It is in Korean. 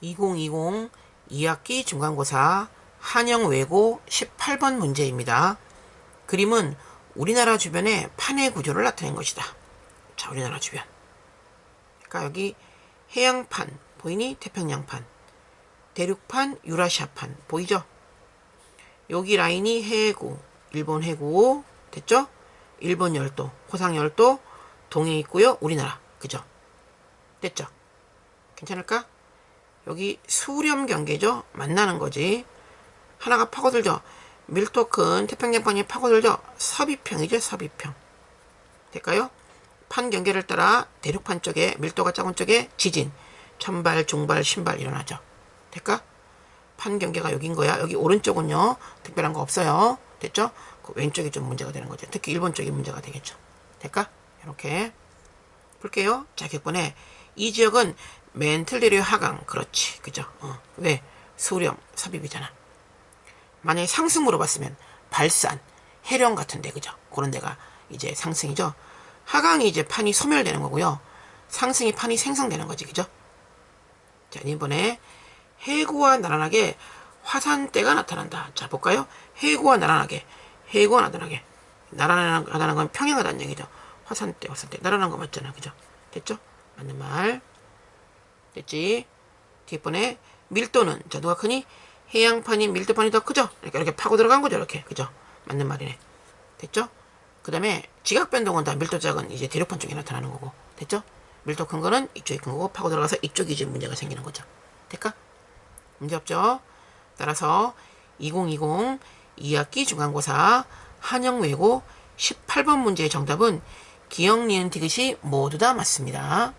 2020 2학기 중간고사 한영 외고 18번 문제입니다. 그림은 우리나라 주변의 판의 구조를 나타낸 것이다. 자, 우리나라 주변. 그러니까 여기 해양판 보이니? 태평양판. 대륙판, 유라시아판 보이죠? 여기 라인이 해구, 일본 해구 됐죠? 일본 열도, 호상 열도 동해 있고요. 우리나라. 그죠? 됐죠? 괜찮을까? 여기 수렴 경계죠? 만나는 거지. 하나가 파고들죠? 밀도 큰 태평양판이 파고들죠? 서비평이죠? 서비평. 될까요? 판 경계를 따라 대륙판 쪽에 밀도가 작은 쪽에 지진, 천발, 중발, 신발 일어나죠. 될까? 판 경계가 여긴 거야. 여기 오른쪽은요. 특별한 거 없어요. 됐죠? 그 왼쪽이 좀 문제가 되는 거죠. 특히 일본 쪽이 문제가 되겠죠. 될까? 이렇게 볼게요. 자, 격번에 이 지역은 멘틀리르 하강. 그렇지. 그죠? 어. 왜? 수렴, 섭입이잖아. 만약에 상승으로 봤으면 발산, 해령 같은데 그죠? 그런 데가 이제 상승이죠. 하강이 이제 판이 소멸되는 거고요. 상승이 판이 생성되는 거지, 그죠? 자, 이번에 해구와 나란하게 화산대가 나타난다. 자, 볼까요? 해구와 나란하게, 해구와 나란하게. 나란하다는 건 평행하다는 얘기죠. 화산대, 화산대. 나란한 거 맞잖아, 그죠? 됐죠? 맞는 말. 됐지? 뒷번에 밀도는 자 누가 크니? 해양판이 밀도판이 더 크죠? 이렇게 이렇게 파고 들어간 거죠, 이렇게 그죠? 맞는 말이네. 됐죠? 그 다음에 지각 변동은 다 밀도 작은 이제 대륙판 쪽에 나타나는 거고, 됐죠? 밀도 큰 거는 이쪽이 큰 거고 파고 들어가서 이쪽이 이제 문제가 생기는 거죠. 될까? 문제 없죠? 따라서 2020 2학기 중간고사 한영 외고 18번 문제의 정답은 기억, 니은, 디귿이 모두 다 맞습니다.